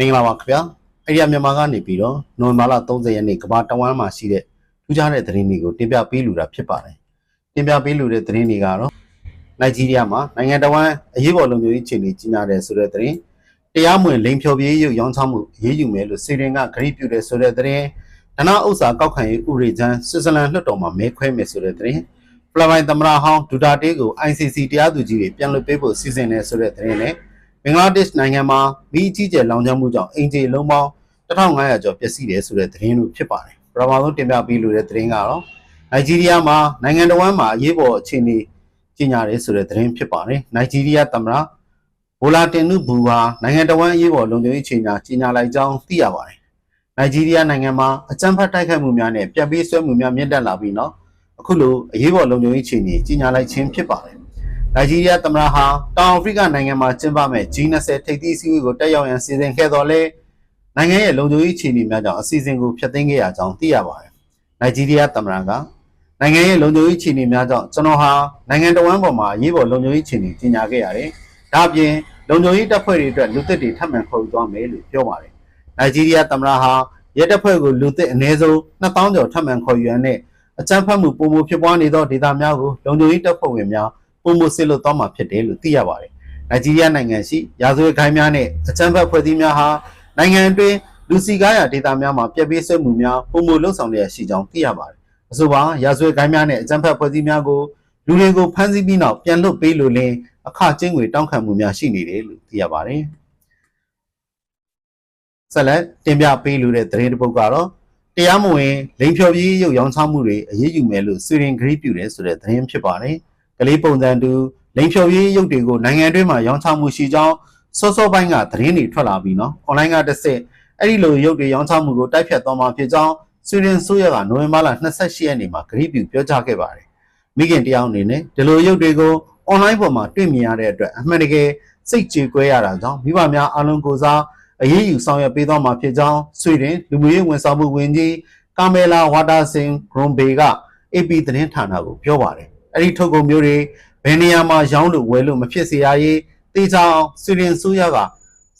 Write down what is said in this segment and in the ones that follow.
မင်္ဂလာပါခင်ဗျာအိရိယာမြန်မာကနေပြီးတော့နိုဝင်ဘာလ30ရက်နေ့ကမ္ဘာတဝမ်းမှာရှိတဲ့ထူးခြားတဲ့သတင်းတွေကိုတင်ပြပေးလူတာဖြစ်ပါတယ်တင်ပြပေးလူတဲ့သတင်းတွေကတော့နိုင်ဂျီးရီးယားမှာနိုင်ငံတော်ဝန်အရေးပေါ်လုံခြုံရေးအခြေအနေကြီးညာတယ်ဆိုတဲ့သတင်းတရားမဝင်လိမ်ဖြော်ပြေးရုပ်ရောင်းချမှုအရေးယူမယ်လို့စီရင်ကဂရိပြုတယ်ဆိုတဲ့သတင်းဒနာဥစ္စာကောက်ခံရေးဥရိချမ်းဆွစ်ဇာလန်လွှတ်တော်မှာမဲခွဲမယ်ဆိုတဲ့သတင်းဖလပိုင်သမ္မတဟောင်းဒူတာတေးကို ICC တရားသူကြီးတွေပြန်လွှတ်ပေးဖို့စီစဉ်တယ်ဆိုတဲ့သတင်းနဲ့ ဘင်္ဂလားဒေ့ရှ်နိုင်ငံမှာမိအကြီးကျယ်လောင်ကျွမ်းမှုကြောင့်အင်ဂျီလုံးပေါင်း1500ကျော်ပျက်စီးတယ်ဆိုတဲ့သတင်းလို့ဖြစ်ပါတယ်။ပထမဆုံးတင်ပြပေးလိုတဲ့သတင်းကတော့နိုင်ဂျီးရီးယားမှာနိုင်ငံတော်ဝန်မှာအရေးပေါ်အခြေအနေကြီးညာတယ်ဆိုတဲ့သတင်းဖြစ်ပါတယ်။နိုင်ဂျီးရီးယားသမ္မတဘိုလာတင်နုဘူဟာနိုင်ငံတော်ဝန်အရေးပေါ်လုံခြုံရေးအခြေညာကြီးညာလိုက်ကြောင်းသိရပါတယ်။နိုင်ဂျီးရီးယားနိုင်ငံမှာအကြမ်းဖက်တိုက်ခိုက်မှုများနဲ့ပြက်ပေးဆွဲမှုများမြင့်တက်လာပြီးတော့အခုလိုအရေးပေါ်လုံခြုံရေးအခြေအနေကြီးညာလိုက်ခြင်းဖြစ်ပါတယ်။ နိုင်ဂျီးရီးယားသမ္မတဟာတောင်အာဖရိကနိုင်ငံမှာကျင်းပမဲ့ G20 ထိပ်သီးအစည်းအဝေးကိုတက်ရောက်ရန်စီစဉ်ခဲ့တော်လဲနိုင်ငံရဲ့လုံခြုံရေးအခြေအနေများကြောင့်အစီအစဉ်ကိုဖျက်သိမ်းခဲ့ရကြောင်းသိရပါတယ်။နိုင်ဂျီးရီးယားသမ္မတကနိုင်ငံရဲ့လုံခြုံရေးအခြေအနေများကြောင့်ကျွန်တော်ဟာနိုင်ငံတော်ဝန်ပေါ်မှာရေးပေါ်လုံခြုံရေးအခြေအနေကြီးညာခဲ့ရတယ်။ဒါ့အပြင်လုံခြုံရေးတပ်ဖွဲ့တွေအတွက်လူသစ်တွေထပ်မံခေါ်ယူသွားမယ်လို့ပြောပါတယ်။နိုင်ဂျီးရီးယားသမ္မတဟာရဲတပ်ဖွဲ့ကိုလူသစ်အနည်းဆုံး2000ကျော်ထပ်မံခေါ်ယူရန်နဲ့အကြမ်းဖက်မှုပုံမှုဖြစ်ပွားနေသောဒေသများကိုလုံခြုံရေးတပ်ဖွဲ့ဝင်များ ပုံမှုစစ်လို့သွားမှာဖြစ်တယ်လို့သိရပါတယ်။နိုင်ဂျီးရီးယားနိုင်ငံရှိရာဇဝတ်ခိုင်းများနဲ့အကြမ်းဖက်ဖွဲ့စည်းများဟာနိုင်ငံအတွင်းလူစီကားရာဒေသများမှာပြက်ပေးဆွဲမှုများပုံမှုလှုပ်ဆောင်လျက်ရှိကြောင်းသိရပါတယ်။အဆိုပါရာဇဝတ်ခိုင်းများနဲ့အကြမ်းဖက်ဖွဲ့စည်းများကိုလူတွေကိုဖမ်းဆီးပြီးနောက်ပြန်လွတ်ပေးလို့လင်းအခကျင်းငွေတောင်းခံမှုများရှိနေတယ်လို့သိရပါတယ်။ဆက်လက်တင်ပြပေးလိုတဲ့သတင်းတစ်ပုဒ်ကတော့တရားမဝင်လိန်ဖြော်ပြေးရုပ်ရောင်းချမှုတွေအရေးယူမယ်လို့ဆွေရင်ဂရိပြုတယ်ဆိုတဲ့သတင်းဖြစ်ပါတယ်။ ကလေးပုံစံတူလိန်ဖြော်ရေးရုပ်တွေကိုနိုင်ငံတွင်းမှာရောင်းချမှုရှိကြောင်းစောစောပိုင်းကသတင်းတွေထွက်လာပြီးနော်။ online ကတစ်ဆက်အဲ့ဒီလိုရုပ်တွေရောင်းချမှုကိုတိုက်ဖြတ်သွားမှာဖြစ်ကြောင်းဆွေဒင်ဆိုးရကနိုဝင်ဘာလ28ရက်နေ့မှာဂရုပြုပြောကြားခဲ့ပါတယ်။မိခင်တယောက်အနေနဲ့ဒီလိုရုပ်တွေကို online ပေါ်မှာတွေ့မြင်ရတဲ့အတွက်အမှန်တကယ်စိတ်ကြေကွဲရတာကြောင့်မိဘများအလုံးကိုစားအရေးယူဆောင်ရွက်ပေးသွားမှာဖြစ်ကြောင်းဆွေဒင်လူမျိုးရေးဝန်ဆောင်မှုဝန်ကြီးကာမဲလာဝါတာဆင်ဂရွန်ဘေက AP သတင်းဌာနကိုပြောပါတယ်။ အဲ့ဒီထုတ်ကုန်မျိုးတွေဘယ်နေရာမှာရောင်းလို့ဝယ်လို့မဖြစ်စေရရေးတေချာအောင်ဆွေဒင်ဆိုရက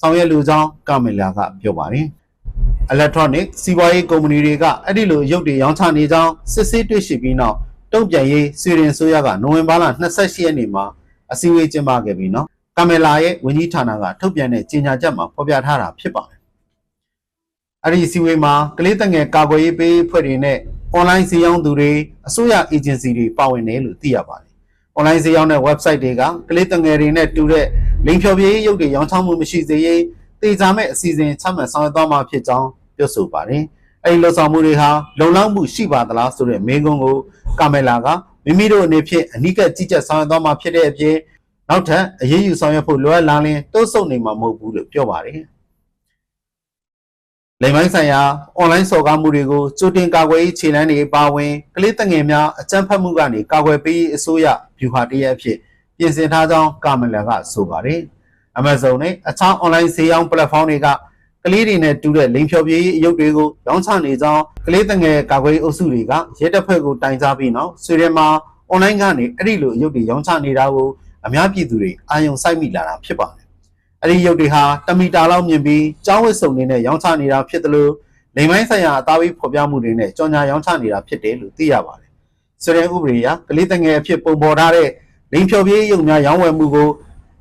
ဆောင်ရွက်လူကြောင်းကာမလာကပြောပါတယ်။ electronic စီးပွားရေးကုမ္ပဏီတွေကအဲ့ဒီလိုရုပ်တွေရောင်းချနေကြောင်းစစ်ဆေးတွေ့ရှိပြီးနောက်တုံ့ပြန်ရေးဆွေဒင်ဆိုရကနိုဝင်ဘာလ28ရက်နေ့မှာအစည်းအဝေးကျင်းပခဲ့ပြီးနော်ကာမလာရဲ့ဝန်ကြီးဌာနကထုတ်ပြန်တဲ့ကြေညာချက်မှာဖော်ပြထားတာဖြစ်ပါတယ်။အဲ့ဒီအစည်းအဝေးမှာကလေးတငယ်ကာကွယ်ရေးပေးအဖွဲ့တွေနဲ့ online ဈေးရောင်းသူတွေအစိုးရ agency တွေပါဝင်တယ်လို့သိရပါတယ်။ online ဈေးရောင်းတဲ့ website တွေကကလေးတငယ်တွေနဲ့တူတဲ့လိန်ဖြော်ပြေးရုပ်တွေရောင်းချမှုမရှိစေရေးတေချာမဲ့အစီအစဉ်ချမှတ်ဆောင်ရွက်သွားမှာဖြစ်ကြောင်းပြောဆိုပါတယ်။အဲဒီလှုပ်ဆောင်မှုတွေဟာလုံလောက်မှုရှိပါသလားဆိုတဲ့မေးခွန်းကိုကာမလာကမိမိတို့အနေဖြင့်အနိကကြီးကြပ်ဆောင်ရွက်သွားမှာဖြစ်တဲ့အပြင်နောက်ထပ်အရေးယူဆောင်ရွက်ဖို့လိုအပ်လာရင်တိုးဆုပ်နေမှာမဟုတ်ဘူးလို့ပြောပါတယ်။ လိမ်မိုင်းဆိုင်ရာ online စော်ကားမှုတွေကိုကြိုတင်ကာကွယ်ရေးခြေလှမ်းတွေပါဝင်ကလေးတငယ်များအကြမ်းဖက်မှုကနေကာကွယ်ပေးရေးအစိုးရဗျူဟာတရက်အဖြစ်ပြင်ဆင်ထားကြောင်းကာမလာကဆိုပါတယ်။ Amazon နဲ့အခြား online ဈေးရောင်း platform တွေကကလေးတွေနဲ့တူတဲ့လိမ်ဖြော်ပြေးရေးအရုပ်တွေကိုရောင်းချနေကြောင်းကလေးတငယ်ကာကွယ်ရေးအုပ်စုတွေကရဲတပ်ဖွဲ့ကိုတိုင်ကြားပြီးနောက်ဆွေဒင်မှာ online ကနေအဲ့ဒီလိုအရုပ်တွေရောင်းချနေတာကိုအများပြည်သူတွေအာရုံစိုက်မိလာတာဖြစ်ပါတယ်။ အဲ့ဒီရုပ်တွေဟာတမီတာလောက်မြင်ပြီးကျောင်းဝတ်စုံတွေနဲ့ရောင်းချနေတာဖြစ်တယ်လို့လိမ်မိုင်းဆိုင်ရာအသားပေးဖော်ပြမှုတွေနဲ့ကြော်ညာရောင်းချနေတာဖြစ်တယ်လို့သိရပါတယ်။ဆွေဒင်ဥပဒေအရကလေးတငယ်အဖြစ်ပုံပေါ်ထားတဲ့လိမ်ဖြော်ပြေးရုပ်များရောင်းဝယ်မှုကို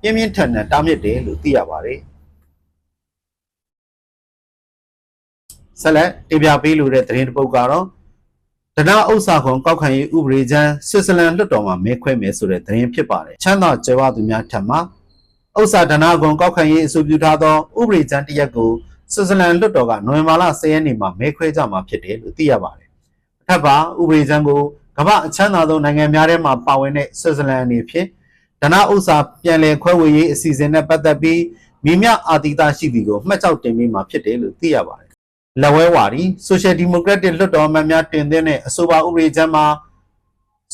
ပြင်းပြင်းထန်ထန်တားမြစ်တယ်လို့သိရပါတယ်။ဆက်လက်တင်ပြပေးလိုတဲ့သတင်းတစ်ပုဒ်ကတော့ဒနာဥစ္စာခွန်ကောက်ခံရေးဥပဒေချမ်းဆွစ်ဇာလန်လွှတ်တော်မှာမဲခွဲမယ်ဆိုတဲ့သတင်းဖြစ်ပါတယ်။ချမ်းသာကြွယ်ဝသူများထံမှ ဥစ္စာဒနာခွန်ကောက်ခံရေးအဆိုပြုထားသောဥပဒေချမ်းတစ်ရပ်ကိုဆွစ်ဇာလန်လွှတ်တော်ကနိုဝင်ဘာလ10ရက်နေ့မှာမဲခွဲကြမှာဖြစ်တယ်လို့သိရပါတယ်။အထက်ပါဥပဒေချမ်းကိုကမ္ဘာအချမ်းသာဆုံးနိုင်ငံများထဲမှာပါဝင်တဲ့ဆွစ်ဇာလန်အနေဖြင့်ဒနာဥစ္စာပြန်လည်ခွဲဝေရေးအစီအစဉ်နဲ့ပတ်သက်ပြီးမိမြအာတိတရှိသည်ကိုမှတ်ကြောက်တင်ပေးမှာဖြစ်တယ်လို့သိရပါတယ်။လက်ဝဲဝါဒီ Social Democratic လွှတ်တော်အမတ်များတင်သွင်းတဲ့အဆိုပါဥပဒေချမ်းမှာ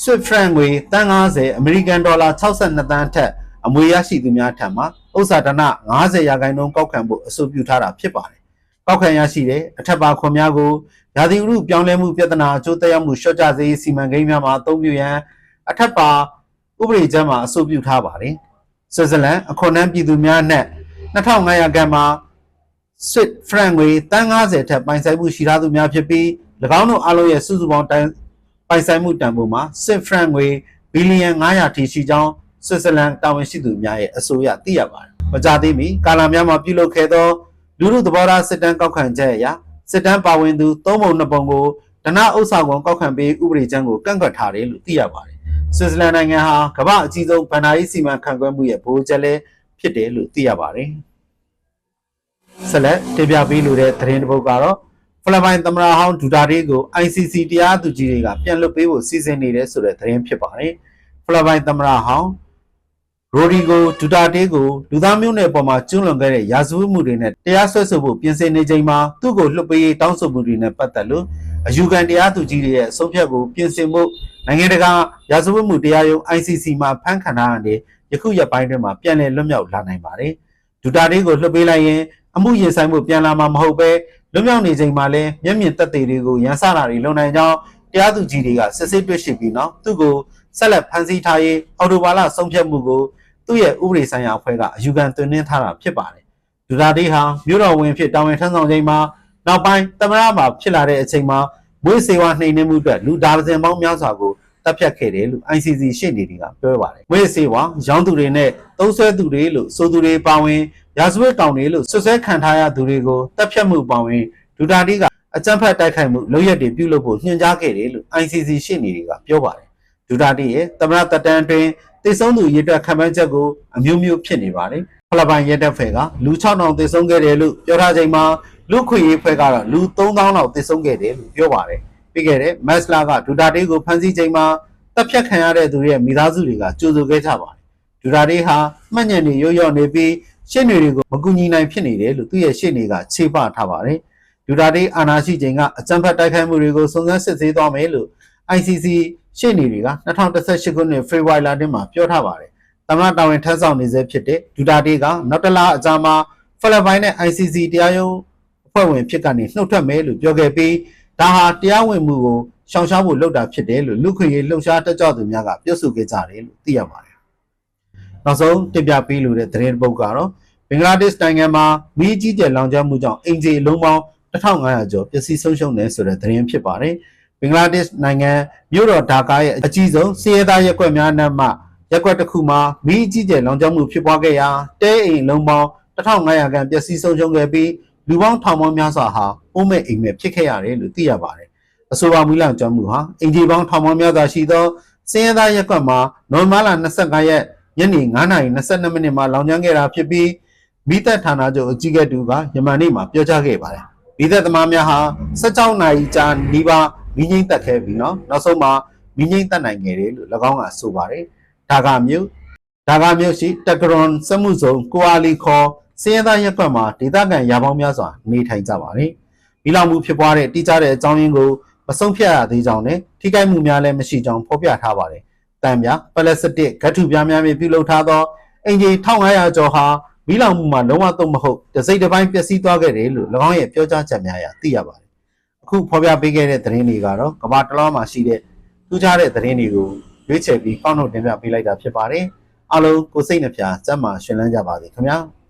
Swiss franc ငွေတန်း90အမေရိကန်ဒေါ်လာ62တန်းထက် အမွေရရှိသူများထံမှဥစ္စာဒနာ90ရာခိုင်နှုန်းကောက်ခံဖို့အဆိုပြုထားတာဖြစ်ပါတယ်။ကောက်ခံရရှိတဲ့အထက်ပါခွန်များကိုရာသီဥတုပြောင်းလဲမှုပြဿနာအကျိုးသက်ရောက်မှုလျှော့ချစေရေးစီမံကိန်းများမှာအသုံးပြုရန်အထက်ပါဥပဒေချမ်းမှာအဆိုပြုထားပါတယ်။ဆွစ်ဇာလန်အခွန်နှန်းပြည်သူများနဲ့2500ခန့်မှာ Swiss franc ငွေတန်း90ထက်ပိုင်ဆိုင်မှုရှိထားသူများဖြစ်ပြီး၎င်းတို့အလုံးရဲ့စုစုပေါင်းတိုင်ပိုင်ဆိုင်မှုတန်ဖိုးမှာ Swiss franc ငွေဘီလီယံ900ထိရှိကြောင်း ဆွစ်ဇာလန်တာဝန်ရှိသူများရဲ့အဆိုအရသိရပါတယ်။မကြသေးမီကာလာများမှာပြုလုပ်ခဲ့သောလူမှုသဘောထားစစ်တမ်းကောက်ခံချက်အရစစ်တမ်းပါဝင်သူ၃ပုံ၂ပုံကိုဒနာဥစ္စာကွန်ကောက်ခံပေးဥပဒေချမ်းကိုကန့်ကွက်ထားတယ်လို့သိရပါတယ်။ဆွစ်ဇာလန်နိုင်ငံဟာကမ္ဘာအကြီးဆုံးဗန်နာရေးစီမံခန့်ခွဲမှုရဲ့ဗဟိုချက်လည်းဖြစ်တယ်လို့သိရပါတယ်။ဆက်လက်တင်ပြပေးလိုတဲ့သတင်းတစ်ပုဒ်ကတော့ဖလပိုင်သမရာဟောင်းဒူတာတေးကို ICC တရားသူကြီးတွေကပြန်လွှတ်ပေးဖို့စီစဉ်နေတယ်ဆိုတဲ့သတင်းဖြစ်ပါတယ်။ဖလပိုင်သမရာဟောင်း ရိုဒီဂိုဒူတာတေးကိုလူသားမျိုးနွယ်ပေါ်မှာကျွလွန်ခဲ့တဲ့ရာဇဝတ်မှုတွေနဲ့တရားစွဲဆိုဖို့ပြင်ဆင်နေချိန်မှာသူ့ကိုလွှတ်ပေးရေးတောင်းဆိုမှုတွေနဲ့ပတ်သက်လို့အယူခံတရားသူကြီးတွေရဲ့အဆုံးဖြတ်ကိုပြင်ဆင်ဖို့နိုင်ငံတကာရာဇဝတ်မှုတရားရုံး ICC မှာဖမ်းခံထားရတဲ့ယခုရက်ပိုင်းတွင်မှာပြန်လည်လွတ်မြောက်လာနိုင်ပါတယ်။ဒူတာတေးကိုလွှတ်ပေးလိုက်ရင်အမှုရင်ဆိုင်မှုပြန်လာမှာမဟုတ်ပဲလွတ်မြောက်နေချိန်မှာလည်းမျက်မြင်သက်သေတွေကိုရန်စတာတွေလုပ်နိုင်ကြောင်းတရားသူကြီးတွေကစစ်ဆေးတွေ့ရှိပြီးနောက်သူ့ကိုဆက်လက်ဖမ်းဆီးထားရေးအော်တိုဘာလဆုံးဖြတ်မှုကို သူ့ရဲ့ဥပဒေဆိုင်ရာအဖွဲ့ကအယူခံသွင်းနှင်းထားတာဖြစ်ပါတယ်။ဒူတာတေးဟာမြို့တော်ဝင်ဖြစ်တာဝန်ထမ်းဆောင်ချိန်မှာနောက်ပိုင်းသမရမှာဖြစ်လာတဲ့အချိန်မှာမွေးစေဝါနှိမ်နှင်းမှုအတွက်လူဒါဇင်ပေါင်းများစွာကိုတပ်ဖြတ်ခဲ့တယ်လို့ ICC ရှေ့နေတွေကပြောပါတယ်။မွေးစေဝါရောင်းသူတွေနဲ့သုံးဆွဲသူတွေလို့ဆိုသူတွေပါဝင်ရာဇဝတ်ကောင်တွေလို့ဆွဆွဲခံထားရသူတွေကိုတပ်ဖြတ်မှုပါဝင်ဒူတာတီကအကြမ်းဖက်တိုက်ခိုက်မှုလုပ်ရက်တွေပြုလုပ်ဖို့ညွှန်ကြားခဲ့တယ်လို့ ICC ရှေ့နေတွေကပြောပါတယ်။ ဒူတာတီရဲ့သမရတက်တန်းတွင်တည်ဆုံးသူရည်တွက်ခံမှန်းချက်ကိုအမျိုးမျိုးဖြစ်နေပါတယ်။ဖလပိုင်ရဲတပ်ဖွဲ့ကလူ6000တည်ဆုံးခဲ့တယ်လို့ပြောထားချိန်မှာလူခွေရေးဖွဲ့ကတော့လူ3000လောက်တည်ဆုံးခဲ့တယ်လို့ပြောပါတယ်။ပြီးခဲ့တဲ့မက်စလာကဒူတာတီကိုဖမ်းဆီးချိန်မှာတပ်ဖြတ်ခံရတဲ့သူတွေရဲ့မိသားစုတွေကကြိုဆိုခဲ့ကြပါတယ်။ဒူတာတီဟာမှတ်ညံနေရွရွနေပြီးရှင်းတွေကိုမကူညီနိုင်ဖြစ်နေတယ်လို့သူ့ရဲ့ရှင်းတွေကခြေပထားပါတယ်။ဒူတာတီအာနာရှိချိန်ကအကြံဖတ်တိုက်ခိုက်မှုတွေကိုစုံစမ်းစစ်ဆေးသွားမယ်လို့ ICC ရှေ့နေတွေက2018ခုနှစ်ဖေဖော်ဝါရီလတွင်မှာပြောထားပါတယ်။သမ္မတတာဝန်ထမ်းဆောင်နေဆဲဖြစ်တဲ့ဒူတာတေးကနောက်တစ်လအကြာမှာဖိလစ်ပိုင်နဲ့ ICC တရားရုံးအဖွဲ့ဝင်ဖြစ်ကနေနှုတ်ထွက်မယ်လို့ပြောခဲ့ပြီးဒါဟာတရားဝင်မှုကိုရှောင်ရှားဖို့လုပ်တာဖြစ်တယ်လို့လူခွေရေးလှုပ်ရှားတက်ကြွသူများကပြောဆိုခဲ့ကြတယ်လို့သိရပါတယ်။နောက်ဆုံးတင်ပြပေးလိုတဲ့သတင်းတစ်ပုဒ်ကတော့ဘင်္ဂလားဒေ့ရှ်နိုင်ငံမှာမီးကြီးကျယ်လောင်ကျွမ်းမှုကြောင့်အင်ဂျီလုံးပေါင်း1500ကျော်ပျက်စီးဆုံးရှုံးတယ်ဆိုတဲ့သတင်းဖြစ်ပါတယ်။ဘ င်္ဂလားဒေ့ရှ်နိုင်ငံမြို့တော်ဒါကာရဲ့အကြီးဆုံးစီးရဲသားရက်ကွက်များနဲ့မှရက်ကွက်တစ်ခုမှာမီးကြီးကျယ်လောင်ကျွမ်းမှုဖြစ်ပွားခဲ့ရာတဲအိမ်လုံးပေါင်း1500ခန့်ပျက်စီးဆုံးရှုံးခဲ့ပြီးလူပေါင်းထောင်ပေါင်းများစွာဟာအိုးမဲ့အိမ်မဲ့ဖြစ်ခဲ့ရတယ်လို့သိရပါတယ်။အဆိုပါမီးလောင်ကျွမ်းမှုဟာအင်ဂျီပေါင်းထောင်ပေါင်းများစွာရှိသောစင်းရဲသားရက်ကွက်မှာနိုဝင်ဘာလ25ရက်ညနေ9:22မိနစ်မှာလောင်ကျွမ်းခဲ့တာဖြစ်ပြီးမိသက်ဌာနချုပ်အကြီးအကဲတူကယမန်နေ့မှာပြောကြားခဲ့ပါတယ်။မိသက်သမားများဟာ16နာရီကြာနီးပါး မိငိမ့်တက်ခဲ့ပြီးနော်နောက်ဆုံးမှာမိငိမ့်တက်နိုင်ခဲ့တယ်လို့၎င်းကဆိုပါတယ်။ဒါကမြို့ဒါကမြို့ရှိတက်ကရွန်စမှုဇုံကိုအာလီခေါ်စင်းရဲသားရက်ကွက်မှာဒေသခံရာပေါင်းများစွာနေထိုင်ကြပါတယ်။မိလောင်မှုဖြစ်ပွားတဲ့တိကျတဲ့အကြောင်းရင်းကိုမဆုံးဖြတ်ရသေးကြောင်းနဲ့ထိခိုက်မှုများလည်းမရှိကြောင်းဖော်ပြထားပါတယ်။တံပြပလက်စတစ်ဂတ်ထုပြားများဖြင့်ပြုလုပ်ထားသောအင်ဂျီ1500ကျော်ဟာမိလောင်မှုမှာလုံးဝသုံးမဟုတ်တစိမ့်တစ်ပိုင်းပျက်စီးသွားခဲ့တယ်လို့၎င်းရဲ့ပြောကြားချက်များအရသိရပါတယ်။ အခုဖော်ပြပေးခဲ့တဲ့သတင်းတွေကတော့ကမ္ဘာတစ်လောမှာရှိတဲ့ထူးခြားတဲ့သတင်းတွေကိုရွေးချယ်ပြီးကောက်နှုတ်တင်ပြပေးလိုက်တာဖြစ်ပါတယ်။အားလုံးကိုစိတ်နှပြစမ်းမရှင်လန်းကြပါစေခင်ဗျာ။